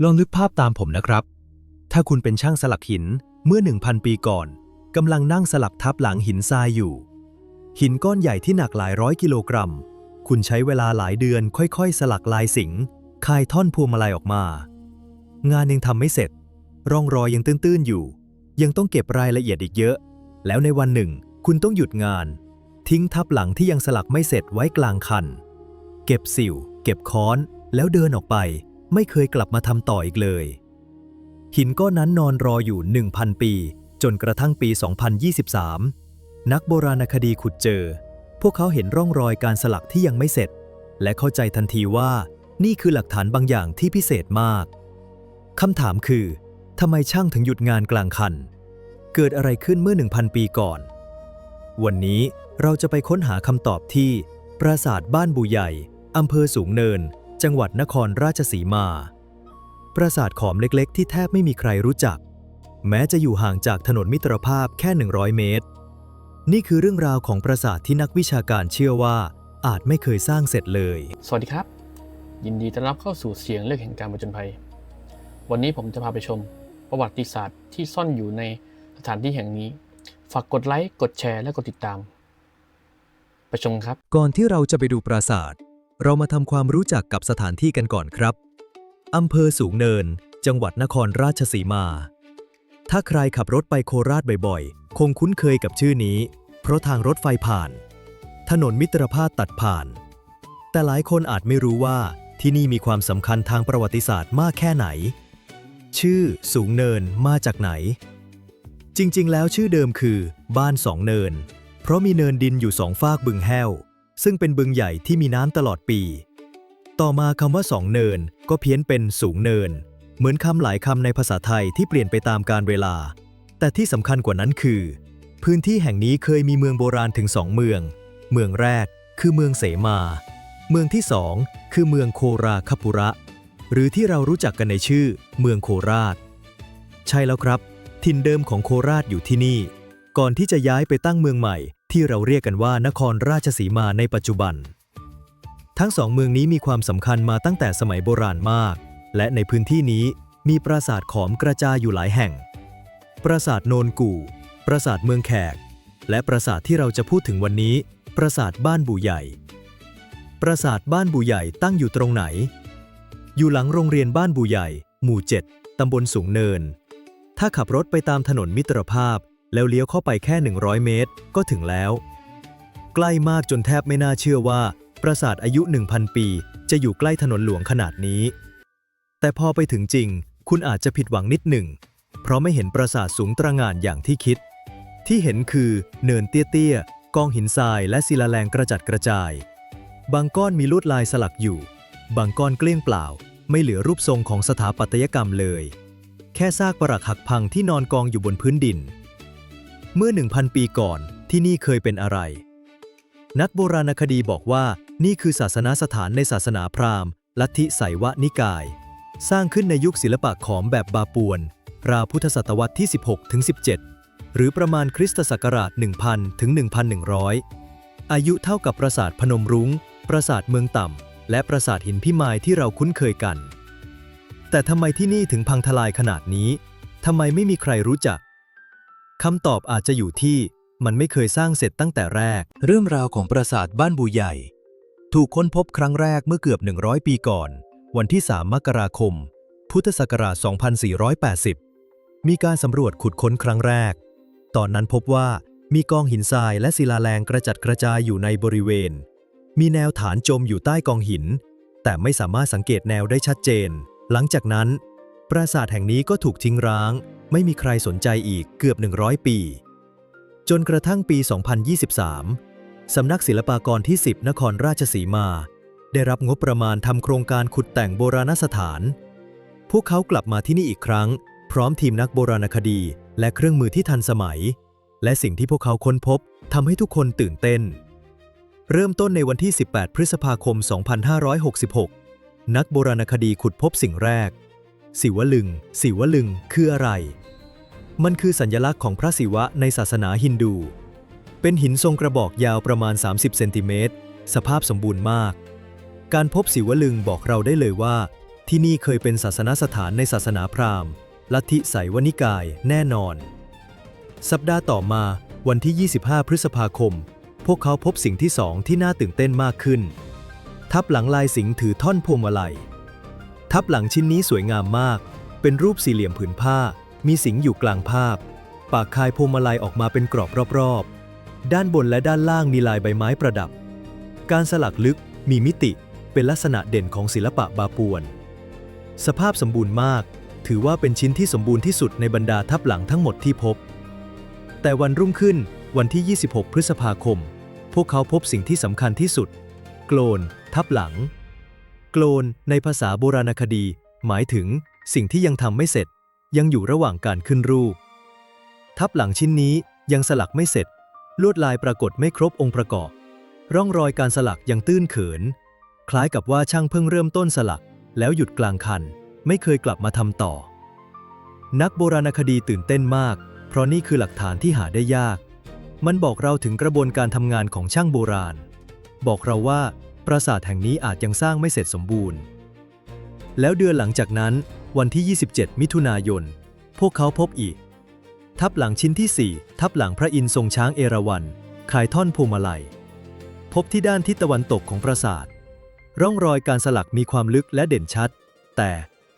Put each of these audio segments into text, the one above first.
ลองนึกภาพตามผมนะครับ ถ้าคุณเป็นช่างสลักหินเมื่อ 1,000 ปีก่อนกำลังนั่งสลักทับหลังหินทรายอยู่ หินก้อนใหญ่ที่หนักหลายร้อยกิโลกรัม คุณใช้เวลาหลายเดือนค่อยๆ สลักลายสิงคายท่อนพวงมาลัยออกมา งานยังทำไม่เสร็จ ร่องรอยยังตื้นๆอยู่ ยังต้องเก็บรายละเอียดอีกเยอะ แล้วในวันหนึ่ง คุณต้องหยุดงาน ทิ้งทับหลังที่ยังสลักไม่เสร็จไว้กลางคัน เก็บสิว เก็บค้อน แล้วเดินออกไป ไม่เคยกลับมาทำต่ออีกเลย หินก้อนนั้นนอนรออยู่ 1,000 ปี จนกระทั่งปี 2023 นักโบราณคดีขุดเจอ พวกเขาเห็นร่องรอยการสลักที่ยังไม่เสร็จ และเข้าใจทันทีว่านี่คือหลักฐานบางอย่างที่พิเศษมากคำถามคือทำไมช่างถึงหยุดงานกลางคัน เกิดอะไรขึ้นเมื่อ 1,000 ปีก่อน วันนี้เราจะไปค้นหาคำตอบที่ ปราสาทบ้านบูใหญ่อำเภอสูงเนิน จังหวัดนครราชสีมา ปราสาทขอมเล็กๆ ที่แทบไม่มีใครรู้จัก แม้จะอยู่ห่างจากถนนมิตรภาพแค่ 100 เมตร นี่คือเรื่องราวของปราสาทที่นักวิชาการเชื่อว่าอาจไม่เคยสร้างเสร็จเลย สวัสดีครับ ยินดีต้อนรับเข้าสู่เสียงเลือกแห่งการผจญภัย วันนี้ผมจะพาไปชม ประวัติศาสตร์ที่ซ่อนอยู่ในสถานที่แห่งนี้ ฝากกดไลค์ กดแชร์ และกดติดตาม ไปชมกันครับ ก่อนที่เราจะไปดูปราสาท เรามาทำความรู้จักกับสถานที่กันก่อนครับ อำเภอสูงเนิน จังหวัดนครราชสีมา ถ้าใครขับรถไปโคราชบ่อยๆ คงคุ้นเคยกับชื่อนี้ เพราะทางรถไฟผ่าน ถนนมิตรภาพตัดผ่าน แต่หลายคนอาจไม่รู้ว่าที่นี่มีความสำคัญทางประวัติศาสตร์มากแค่ไหน ชื่อสูงเนินมาจากไหน จริงๆ แล้วชื่อเดิมคือ บ้านสองเนิน เพราะมีเนินดินอยู่สองฟากบึงแห้ว ซึ่งเป็นบึงใหญ่ที่มีน้ำตลอดปี ต่อมาคำว่าสองเนินก็เพี้ยนเป็นสูงเนิน เหมือนคำหลายคำในภาษาไทยที่เปลี่ยนไปตามกาลเวลา แต่ที่สำคัญกว่านั้นคือ พื้นที่แห่งนี้เคยมีเมืองโบราณถึงสองเมือง เมืองแรกคือเมืองเสมา เมืองที่สองคือเมืองโคราคปุระ หรือที่เรารู้จักกันในชื่อ เมืองโคราช ใช่แล้วครับ ถิ่นเดิมของโคราชอยู่ที่นี่ ก่อนที่จะย้ายไปตั้งเมืองใหม่ ที่เราเรียกกันว่านครราชสีมาในปัจจุบัน ทั้งสองเมืองนี้มีความสำคัญมาตั้งแต่สมัยโบราณมาก และในพื้นที่นี้มีปราสาทขอมกระจายอยู่หลายแห่ง ปราสาทโนนกู่ ปราสาทเมืองแขก และปราสาทที่เราจะพูดถึงวันนี้ ปราสาทบ้านบูใหญ่ ปราสาทบ้านบูใหญ่ตั้งอยู่ตรงไหน อยู่หลังโรงเรียนบ้านบูใหญ่ หมู่ 7ตำบลสูงเนิน ถ้าขับรถไปตามถนนมิตรภาพ แล้วเลี้ยวเข้าไปแค่ 100 เมตร ก็ถึงแล้ว ใกล้มากจนแทบไม่น่าเชื่อว่า ปราสาทอายุ 1,000 ปี จะอยู่ใกล้ถนนหลวงขนาดนี้ แต่พอไปถึงจริง คุณอาจจะผิดหวังนิดหนึ่ง เพราะไม่เห็นปราสาทสูงตระหง่านอย่างที่คิด ที่เห็นคือเนินเตี้ยๆกองหินทรายและศิลาแรงกระจัดกระจาย บางก้อนมีลวดลายสลักอยู่ บางก้อนเกลี้ยงเปล่า ไม่เหลือรูปทรงของสถาปัตยกรรมเลย แค่ซากปรักหักพังที่นอนกองอยู่บนพื้นดิน เมื่อ 1,000 ปีก่อนที่นี่เคยเป็นอะไร นักโบราณคดีบอกว่านี่คือศาสนาสถานในศาสนาพราหมณ์ ลัทธิไสวนิกาย สร้างขึ้นในยุคศิลปะขอมแบบบาปวน ราวพุทธศตวรรษที่ 16ถึง17 หรือประมาณคริสตศักราช 1000ถึง1,100 อายุเท่ากับปราสาทพนมรุง้ง ปราสาทเมืองต่ำ และปราสาทหินพิมายที่เราคุ้นเคยกัน แต่ทำไมที่นี่ถึงพังทลายขนาดนี้ทำไมไม่มีใครรู้จัก คำตอบอาจจะอยู่ที่มันไม่เคยสร้างเสร็จตั้งแต่แรก เรื่องราวของปราสาทบ้านบูใหญ่ ถูกค้นพบครั้งแรกเมื่อเกือบ 100 ปีก่อน วันที่ 3 มกราคม พุทธศักราช 2480 มีการสำรวจขุดค้นครั้งแรก ตอนนั้นพบว่ามีกองหินทรายและศิลาแรงกระจัดกระจายอยู่ในบริเวณ มีแนวฐานจมอยู่ใต้กองหิน แต่ไม่สามารถสังเกตแนวได้ชัดเจน หลังจากนั้น ปราสาทแห่งนี้ก็ถูกทิ้งร้าง ไม่มีใครสนใจอีกเกือบ 100 ปี จนกระทั่งปี 2023 สำนักศิลปากรที่ 10 นครราชสีมา ได้รับงบประมาณทำโครงการขุดแต่งโบราณสถาน พวกเขากลับมาที่นี่อีกครั้ง พร้อมทีมนักโบราณคดี และเครื่องมือที่ทันสมัย และสิ่งที่พวกเขาค้นพบทำให้ทุกคนตื่นเต้น เริ่มต้นในวันที่ 18 พฤษภาคม 2566 นักโบราณคดีขุดพบสิ่งแรกศิวลึงศิวลึงคืออะไร มันคือสัญลักษณ์ของพระศิวะในศาสนาฮินดู เป็นหินทรงกระบอกยาวประมาณ 30 เซนติเมตร สภาพสมบูรณ์มาก การพบศิวลึงบอกเราได้เลยว่า ที่นี่เคยเป็นศาสนสถานในศาสนาพราหมณ์ ลัทธิไสยวนิกายแน่นอน สัปดาห์ต่อมาวันที่ 25 พฤษภาคม พวกเขาพบสิ่งที่สองที่น่าตื่นเต้นมากขึ้น ทับหลังลายสิงถือท่อนพวงมาลัย ทับหลังชิ้นนี้สวยงามมาก เป็นรูปสี่เหลี่ยมผืนผ้า มีสิงอยู่กลางภาพ ปากคายพวงมาลัยออกมาเป็นกรอบรอบๆ ด้านบนและด้านล่างมีลายใบไม้ประดับ การสลักลึกมีมิติเป็นลักษณะเด่นของศิลปะบาปวน สภาพสมบูรณ์มาก ถือว่าเป็นชิ้นที่สมบูรณ์ที่สุดในบรรดาทับหลังทั้งหมดที่พบ แต่วันรุ่งขึ้นวันที่ 26 พฤษภาคม พวกเขาพบสิ่งที่สำคัญที่สุด โกลน ทับหลัง โกลน ในภาษาโบราณคดี หมายถึงสิ่งที่ยังทำไม่เสร็จ ยังอยู่ระหว่างการขึ้นรูป ทับหลังชิ้นนี้ยังสลักไม่เสร็จ ลวดลายปรากฏไม่ครบองค์ประกอบ ร่องรอยการสลักยังตื้นเขิน คล้ายกับว่าช่างเพิ่งเริ่มต้นสลัก แล้วหยุดกลางคัน ไม่เคยกลับมาทำต่อ นักโบราณคดีตื่นเต้นมาก เพราะนี่คือหลักฐานที่หาได้ยาก มันบอกเราถึงกระบวนการทำงานของช่างโบราณ บอกเราว่าปราสาทแห่งนี้อาจยังสร้างไม่เสร็จสมบูรณ์ แล้วเดือนหลังจากนั้น วันที่ 27 มิถุนายน พวกเขาพบอีก ทับหลังชิ้นที่ 4 ทับหลังพระอินทร์ทรงช้างเอราวัณคลายท่อนพวงมาลัย พบที่ด้านทิศตะวันตกของปราสาท ร่องรอยการสลักมีความลึกและเด่นชัด แต่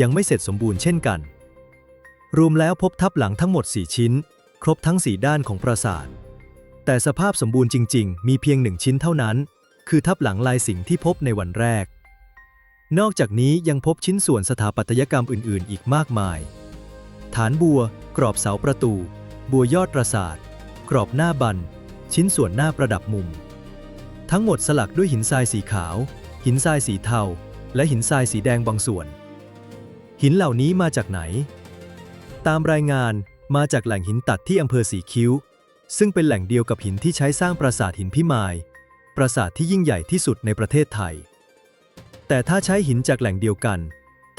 ยังไม่เสร็จสมบูรณ์เช่นกัน รวมแล้วพบทับหลังทั้งหมด 4 ชิ้น ครบทั้ง 4 ด้านของปราสาท แต่สภาพสมบูรณ์จริง ๆ มีเพียงหนึ่งชิ้นเท่านั้น คือทับหลังลายสิงห์ที่พบในวันแรก นอกจากนี้ยังพบชิ้นส่วนสถาปัตยกรรมอื่น ๆ อีกมากมาย ฐานบัว กรอบเสาประตู บัวยอดปราสาท กรอบหน้าบัน ชิ้นส่วนหน้าประดับมุม ทั้งหมดสลักด้วยหินทรายสีขาว หินทรายสีเทา และหินทรายสีแดงบางส่วน หินเหล่านี้มาจากไหน ตามรายงานมาจากแหล่งหินตัดที่อำเภอสีคิ้ว ซึ่งเป็นแหล่งเดียวกับหินที่ใช้สร้างปราสาทหินพิมาย ปราสาทที่ยิ่งใหญ่ที่สุดในประเทศไทย แต่ถ้าใช้หินจากแหล่งเดียวกัน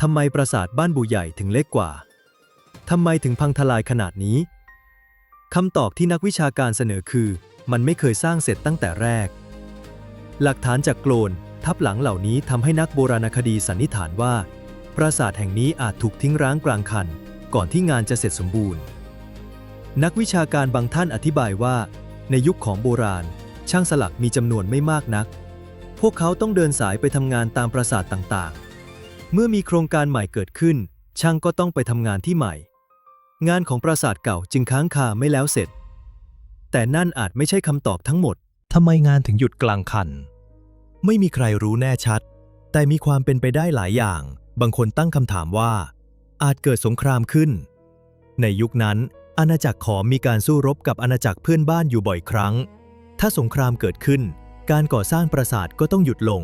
ทำไมปราสาทบ้านบูใหญ่ถึงเล็กกว่า ทำไมถึงพังทลายขนาดนี้ คำตอบที่นักวิชาการเสนอคือ มันไม่เคยสร้างเสร็จตั้งแต่แรก หลักฐานจากโกลนทับหลังเหล่านี้ทำให้นักโบราณคดีสันนิษฐานว่า ปราสาทแห่งนี้อาจถูกทิ้งร้างกลางคัน ก่อนที่งานจะเสร็จสมบูรณ์ นักวิชาการบางท่านอธิบายว่า ในยุคของโบราณ ช่างสลักมีจำนวนไม่มากนัก พวกเขาต้องเดินสายไปทำงานตามปราสาทต่างๆ เมื่อมีโครงการใหม่เกิดขึ้น ช่างก็ต้องไปทำงานที่ใหม่ งานของปราสาทเก่าจึงค้างคาไม่แล้วเสร็จ แต่นั่นอาจไม่ใช่คำตอบทั้งหมด ทำไมงานถึงหยุดกลางคัน ไม่มีใครรู้แน่ชัด แต่มีความเป็นไปได้หลายอย่าง บางคนตั้งคำถามว่า อาจเกิดสงครามขึ้น ในยุคนั้น อาณาจักรขอมมีการสู้รบกับอาณาจักรเพื่อนบ้านอยู่บ่อยครั้ง ถ้าสงครามเกิดขึ้น การก่อสร้างปราสาทก็ต้องหยุดลง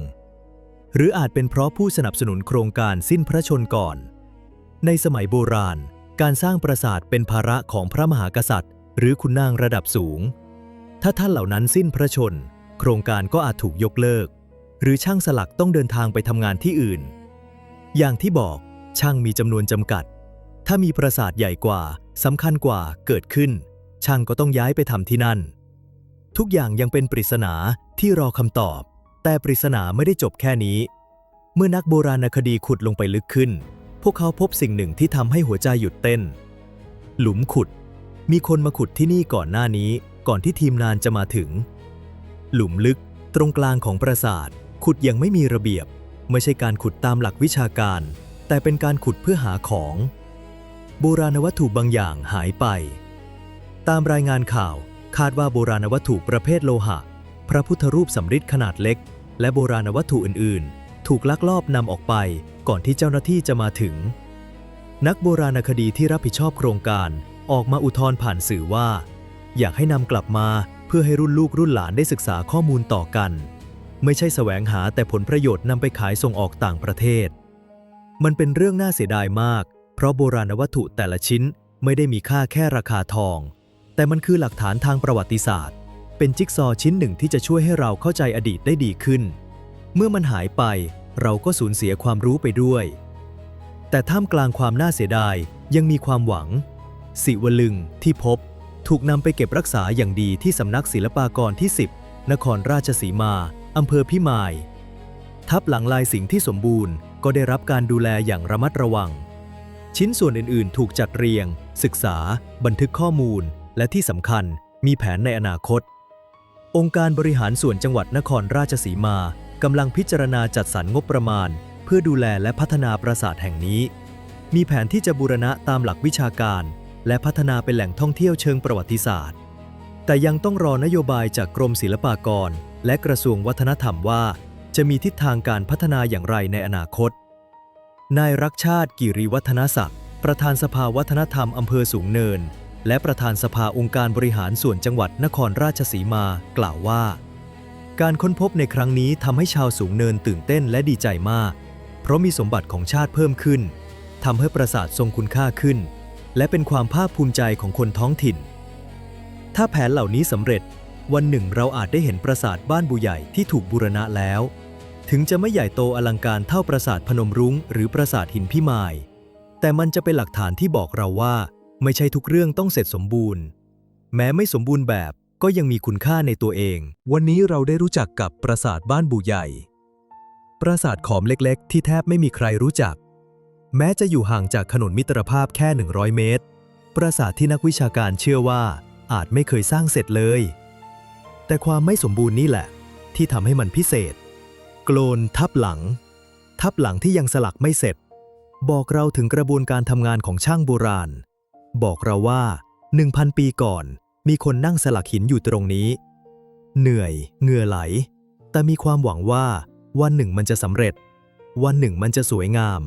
หรืออาจเป็นเพราะผู้สนับสนุนโครงการสิ้นพระชนก่อน ในสมัยโบราณ การสร้างปราสาทเป็นภาระของพระมหากษัตริย์ หรือขุนนางระดับสูง ถ้าท่านเหล่านั้นสิ้นพระชน โครงการก็อาจถูกยกเลิก หรือช่างสลักต้องเดินทางไปทำงานที่อื่น อย่างที่บอกช่างมีจำนวนจำกัด ถ้ามีปราสาทใหญ่กว่าสำคัญกว่าเกิดขึ้น ช่างก็ต้องย้ายไปทำที่นั่น ทุกอย่างยังเป็นปริศนาที่รอคำตอบ แต่ปริศนาไม่ได้จบแค่นี้ เมื่อนักโบราณคดีขุดลงไปลึกขึ้น พวกเขาพบสิ่งหนึ่งที่ทำให้หัวใจหยุดเต้น หลุมขุด มีคนมาขุดที่นี่ก่อนหน้านี้ ก่อนที่ทีมงานจะมาถึง หลุมลึกตรงกลางของปราสาท ขุดอย่างไม่มีระเบียบ ไม่ใช่การขุดตามหลักวิชาการ แต่เป็นการขุดเพื่อหาของ โบราณวัตถุบางอย่างหายไป ตามรายงานข่าว คาดว่าโบราณวัตถุประเภทโลหะ พระพุทธรูปสำริดขนาดเล็ก และโบราณวัตถุอื่น ๆ ถูกลักลอบนำออกไปก่อนที่เจ้าหน้าที่จะมาถึง นักโบราณคดีที่รับผิดชอบโครงการออกมาอุทธรณ์ผ่านสื่อว่า อยากให้นำกลับมาเพื่อให้รุ่นลูกรุ่นหลานได้ศึกษาข้อมูลต่อกัน ไม่ใช่แสวงหาแต่ผลประโยชน์นำไปขายส่งออกต่างประเทศ มันเป็นเรื่องน่าเสียดายมาก เพราะโบราณวัตถุแต่ละชิ้นไม่ได้มีค่าแค่ราคาทอง แต่มันคือหลักฐานทางประวัติศาสตร์ เป็นจิ๊กซอว์ชิ้นหนึ่งที่จะช่วยให้เราเข้าใจอดีตได้ดีขึ้น เมื่อมันหายไป เราก็สูญเสียความรู้ไปด้วย แต่ท่ามกลางความน่าเสียดายยังมีความหวัง สิวลึงที่พบ ถูกนำไปเก็บรักษาอย่างดีที่สำนักศิลปากรที่ 10 นครราชสีมาอำเภอพิมาย ทับหลังลายสิงที่สมบูรณ์ ก็ได้รับการดูแลอย่างระมัดระวัง ชิ้นส่วนอื่นๆ ถูกจัดเรียง ศึกษา บันทึกข้อมูล และที่สำคัญมีแผนในอนาคต องค์การบริหารส่วนจังหวัดนครราชสีมากำลังพิจารณาจัดสรรงบประมาณ เพื่อดูแลและพัฒนาปราสาทแห่งนี้ มีแผนที่จะบูรณะตามหลักวิชาการ และพัฒนาเป็นแหล่งท่องเที่ยวเชิงประวัติศาสตร์ แต่ยังต้องรอนโยบายจากกรมศิลปากร และกระทรวงวัฒนธรรมว่า จะมีทิศทางการพัฒนาอย่างไรในอนาคต นายรักชาติกิริวัฒนศักดิ์ประธานสภาวัฒนธรรมอำเภอสูงเนิน และประธานสภาองค์การบริหารส่วนจังหวัดนครราชสีมา กล่าวว่า การค้นพบในครั้งนี้ทำให้ชาวสูงเนินตื่นเต้นและดีใจมาก เพราะมีสมบัติของชาติเพิ่มขึ้นทำให้ปราสาททรงคุณค่าขึ้น และเป็นความภาคภูมิใจของคนท้องถิ่น ถ้าแผนเหล่านี้สำเร็จ วันหนึ่งเราอาจได้เห็นปราสาทบ้านบูใหญ่ที่ถูกบูรณะแล้ว ถึงจะไม่ใหญ่โตอลังการเท่าปราสาทพนมรุ้ง หรือปราสาทหินพิมาย แต่มันจะเป็นหลักฐานที่บอกเราว่า ไม่ใช่ทุกเรื่องต้องเสร็จสมบูรณ์ แม้ไม่สมบูรณ์แบบก็ยังมีคุณค่าในตัวเอง วันนี้เราได้รู้จักกับปราสาทบ้านบูใหญ่ ปราสาทขอมเล็กๆ ที่แทบไม่มีใครรู้จัก แม้จะอยู่ห่างจากถนนมิตรภาพแค่ 100 เมตร ปราสาทที่นักวิชาการเชื่อว่าอาจไม่เคยสร้างเสร็จเลย แต่ความไม่สมบูรณ์นี่แหละ ที่ทำให้มันพิเศษ โกลนทับหลัง ทับหลังที่ยังสลักไม่เสร็จ บอกเราถึงกระบวนการทำงานของช่างโบราณ บอกเราว่า 1,000 ปีก่อน มีคนนั่งสลักหินอยู่ตรงนี้ เหนื่อยเหงื่อไหล แต่มีความหวังว่า วันหนึ่งมันจะสำเร็จ วันหนึ่งมันจะสวยงาม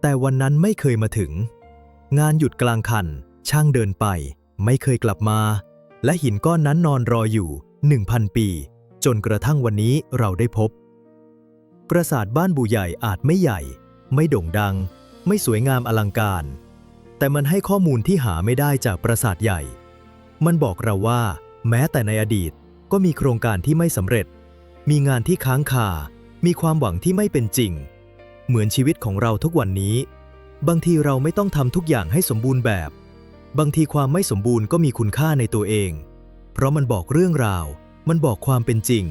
แต่วันนั้นไม่เคยมาถึง งานหยุดกลางคัน ช่างเดินไป ไม่เคยกลับมา และหินก้อนนั้นนอนรออยู่ 1,000 ปี จนกระทั่งวันนี้เราได้พบ ปราสาทบ้านบูใหญ่อาจไม่ใหญ่ ไม่โด่งดัง ไม่สวยงามอลังการ แต่มันให้ข้อมูลที่หาไม่ได้จากปราสาทใหญ่ มันบอกเราว่า แม้แต่ในอดีตก็มีโครงการที่ไม่สำเร็จ มีงานที่ค้างคา มีความหวังที่ไม่เป็นจริง เหมือนชีวิตของเราทุกวันนี้ บางทีเราไม่ต้องทำทุกอย่างให้สมบูรณ์แบบ บางทีความไม่สมบูรณ์ก็มีคุณค่าในตัวเอง เพราะมันบอกเรื่องราว มันบอกความเป็นจริง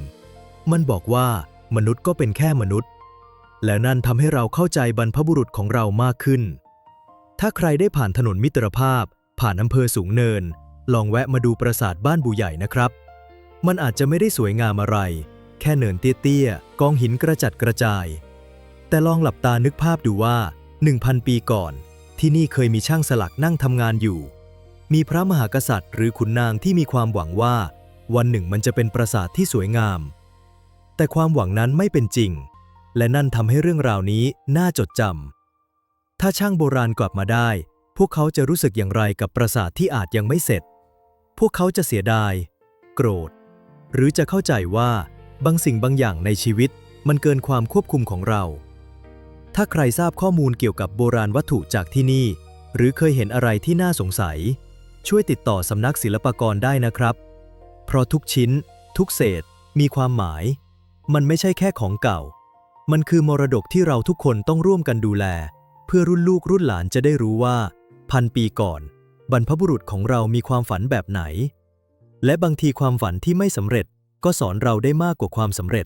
มันบอกว่ามนุษย์ก็เป็นแค่มนุษย์ และนั่นทำให้เราเข้าใจบรรพบุรุษของเรามากขึ้น ถ้าใครได้ผ่านถนนมิตรภาพ ผ่านอำเภอสูงเนิน ลองแวะมาดูปราสาทบ้านบูใหญ่นะครับ มันอาจจะไม่ได้สวยงามอะไร แค่เนินเตี้ยๆ กองหินกระจัดกระจาย แต่ลองหลับตานึกภาพดูว่า 1,000 ปีก่อน ที่นี่เคยมีช่างสลักนั่งทำงานอยู่ มีพระมหากษัตริย์ หรือขุนนางที่มีความหวังว่า วันหนึ่งมันจะเป็นปราสาทที่สวยงาม แต่ความหวังนั้นไม่เป็นจริง และนั่นทำให้เรื่องราวนี้น่าจดจำ ถ้าช่างโบราณกลับมาได้ พวกเขาจะรู้สึกอย่างไรกับปราสาทที่อาจยังไม่เสร็จ พวกเขาจะเสียดาย โกรธ หรือจะเข้าใจว่าบางสิ่งบางอย่างในชีวิตมันเกินความควบคุมของเรา ถ้าใครทราบข้อมูลเกี่ยวกับโบราณวัตถุจากที่นี่ หรือเคยเห็นอะไรที่น่าสงสัย ช่วยติดต่อสำนักศิลปากรได้นะครับ เพราะทุกชิ้น ทุกเศษ มีความหมาย มันไม่ใช่แค่ของเก่า มันคือมรดกที่เราทุกคนต้องร่วมกันดูแล เพื่อรุ่นลูกรุ่นหลานจะได้รู้ว่า พันปีก่อน บรรพบุรุษของเรามีความฝันแบบไหน และบางทีความฝันที่ไม่สำเร็จก็สอนเราได้มากกว่าความสำเร็จ